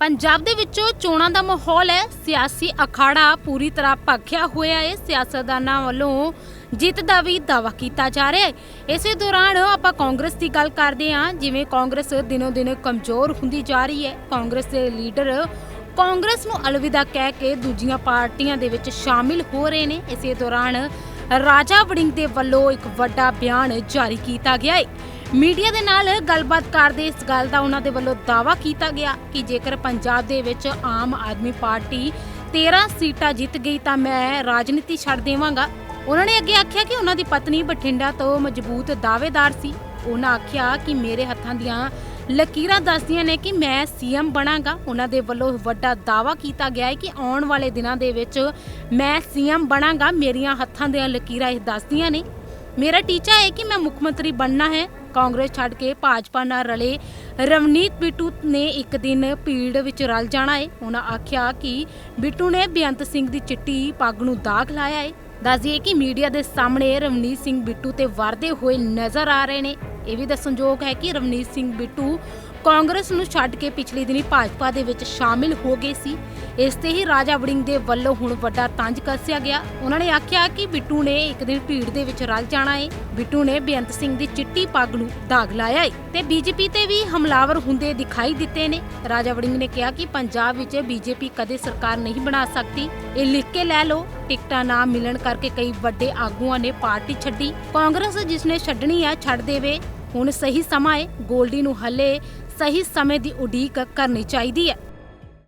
ਪੰਜਾਬ ਦੇ ਵਿੱਚੋਂ ਚੋਣਾਂ ਦਾ ਮਾਹੌਲ ਹੈ। ਸਿਆਸੀ ਅਖਾੜਾ ਪੂਰੀ ਤਰ੍ਹਾਂ ਭਖਿਆ ਹੋਇਆ ਹੈ। ਸਿਆਸਤਦਾਨਾਂ ਵੱਲੋਂ ਜਿੱਤ ਦਾ ਵੀ ਦਾਅਵਾ ਕੀਤਾ ਜਾ ਰਿਹਾ ਹੈ। ਇਸੇ ਦੌਰਾਨ ਆਪਾਂ ਕਾਂਗਰਸ ਦੀ ਗੱਲ ਕਰਦੇ ਹਾਂ। ਜਿਵੇਂ ਕਾਂਗਰਸ ਦਿਨੋ ਦਿਨ ਕਮਜ਼ੋਰ ਹੁੰਦੀ ਜਾ ਰਹੀ ਹੈ। ਕਾਂਗਰਸ ਦੇ ਲੀਡਰ ਕਾਂਗਰਸ ਨੂੰ ਅਲਵਿਦਾ ਕਹਿ ਕੇ ਦੂਜੀਆਂ ਪਾਰਟੀਆਂ ਦੇ ਵਿੱਚ ਸ਼ਾਮਿਲ ਹੋ ਰਹੇ ਨੇ। ਇਸੇ ਦੌਰਾਨ ਰਾਜਾ ਵੜਿੰਗ ਦੇ ਵੱਲੋਂ ਇੱਕ ਵੱਡਾ ਬਿਆਨ ਜਾਰੀ ਕੀਤਾ ਗਿਆ ਹੈ। ਮੀਡੀਆ ਦੇ ਨਾਲ ਗੱਲਬਾਤ ਕਰਦੇ ਇਸ ਗੱਲ ਦਾ ਉਹਨਾਂ ਦੇ ਵੱਲੋਂ ਦਾਅਵਾ ਕੀਤਾ ਗਿਆ ਕਿ ਜੇਕਰ ਪੰਜਾਬ ਦੇ ਵਿੱਚ ਆਮ ਆਦਮੀ ਪਾਰਟੀ 13 ਸੀਟਾਂ ਜਿੱਤ ਗਈ ਤਾਂ ਮੈਂ ਰਾਜਨੀਤੀ ਛੱਡ ਦੇਵਾਂਗਾ। ਉਹਨਾਂ ਨੇ ਅੱਗੇ ਆਖਿਆ ਕਿ ਉਹਨਾਂ ਦੀ ਪਤਨੀ ਬਠਿੰਡਾ ਤੋਂ ਮਜ਼ਬੂਤ ਦਾਅਵੇਦਾਰ ਸੀ। ਉਹਨਾਂ ਆਖਿਆ ਕਿ ਮੇਰੇ ਹੱਥਾਂ ਦੀਆਂ ਲਕੀਰਾਂ ਦੱਸਦੀਆਂ ਨੇ ਕਿ ਮੈਂ ਸੀਐਮ ਬਣਾਂਗਾ। ਉਹਨਾਂ ਦੇ ਵੱਲੋਂ ਵੱਡਾ ਦਾਅਵਾ ਕੀਤਾ ਗਿਆ ਹੈ ਕਿ ਆਉਣ ਵਾਲੇ ਦਿਨਾਂ ਦੇ ਵਿੱਚ ਮੈਂ ਸੀਐਮ ਬਣਾਂਗਾ। ਮੇਰੀਆਂ ਹੱਥਾਂ ਦੀਆਂ ਲਕੀਰਾਂ ਇਹ ਦੱਸਦੀਆਂ ਨੇ। ਮੇਰਾ ਟੀਚਾ ਹੈ ਕਿ ਮੈਂ ਮੁੱਖ ਮੰਤਰੀ ਬਣਨਾ ਹੈ। ਕਾਂਗਰਸ ਛੱਡ ਕੇ ਭਾਜਪਾ ਨਾਲ ਰਲੇ, ਰਵਨੀਤ ਬਿੱਟੂ ਨੇ ਇੱਕ ਦਿਨ ਭੀੜ ਵਿੱਚ ਰਲ ਜਾਣਾ ਹੈ ਉਹਨਾਂ ਆਖਿਆ ਕਿ ਬਿੱਟੂ ਨੇ ਬੇਅੰਤ ਸਿੰਘ ਦੀ ਚਿੱਟੀ ਪੱਗ ਨੂੰ ਦਾਗ ਲਾਇਆ ਹੈ ਦੱਸਦੀਏ ਕਿ ਮੀਡੀਆ ਦੇ ਸਾਹਮਣੇ ਰਵਨੀਤ ਸਿੰਘ ਬਿੱਟੂ ਤੇ ਵਰਦੇ ਹੋਏ ਨਜ਼ਰ ਆ ਰਹੇ ਨੇ। ਇਹ ਵੀ ਦੱਸਣਯੋਗ ਹੈ ਕਿ ਰਵਨੀਤ ਸਿੰਘ ਬਿੱਟੂ ਕਾਂਗਰਸ ਨੂੰ ਛੱਡ ਕੇ ਪਿਛਲੇ ਦਿਨੀ ਭਾਜਪਾ ਦੇ ਵਿੱਚ ਸ਼ਾਮਿਲ ਹੋ ਗਏ ਸੀ। ਇਸ ਤੇ ਹੀ ਰਾਜਾ ਵੜਿੰਗ ਦੇ ਵੱਲੋਂ ਹੁਣ ਵੱਡਾ ਤੰਜ ਕੱਸਿਆ ਗਿਆ। ਉਹਨਾਂ ਨੇ ਆਖਿਆ ਕਿ ਬਿੱਟੂ ਨੇ ਇੱਕ ਦਿਨ ਭੀੜ ਦੇ ਵਿੱਚ ਰਲ ਜਾਣਾ ਹੈ ਬਿੱਟੂ ਨੇ ਬੇਅੰਤ ਸਿੰਘ ਦੀ ਚਿੱਟੀ ਪੱਗ ਨੂੰ ਦਾਗ ਲਾਇਆ ਹੈ ਤੇ ਬੀਜੇਪੀ ਤੇ ਵੀ ਹਮਲਾਵਰ ਹੁੰਦੇ ਦਿਖਾਈ ਦਿੱਤੇ ਨੇ। ਰਾਜਾ ਵੜਿੰਗ ਨੇ ਕਿਹਾ ਕਿ ਪੰਜਾਬ ਵਿੱਚ ਬੀਜੇਪੀ ਕਦੇ ਸਰਕਾਰ ਨਹੀਂ ਬਣਾ ਸਕਦੀ। ਇਹ ਲਿਖ ਕੇ ਲੈ ਲਓ। ਟਿਕਟਾਂ ਨਾ ਮਿਲਣ ਕਰਕੇ ਕਈ ਵੱਡੇ ਆਗੂਆਂ ਨੇ ਪਾਰਟੀ ਛੱਡੀ। ਕਾਂਗਰਸ ਜਿਸ ਨੇ ਛੱਡਣੀ ਆ, ਛੱਡ ਦੇਵੇ। ਹੁਣ ਸਹੀ ਸਮਾਂ ਹੈ ਗੋਲਡੀ ਨੂੰ ਹੱਲੇ ਸਹੀ ਸਮੇਂ ਦੀ ਉਡੀਕ ਕਰਨੀ ਚਾਹੀਦੀ ਹੈ।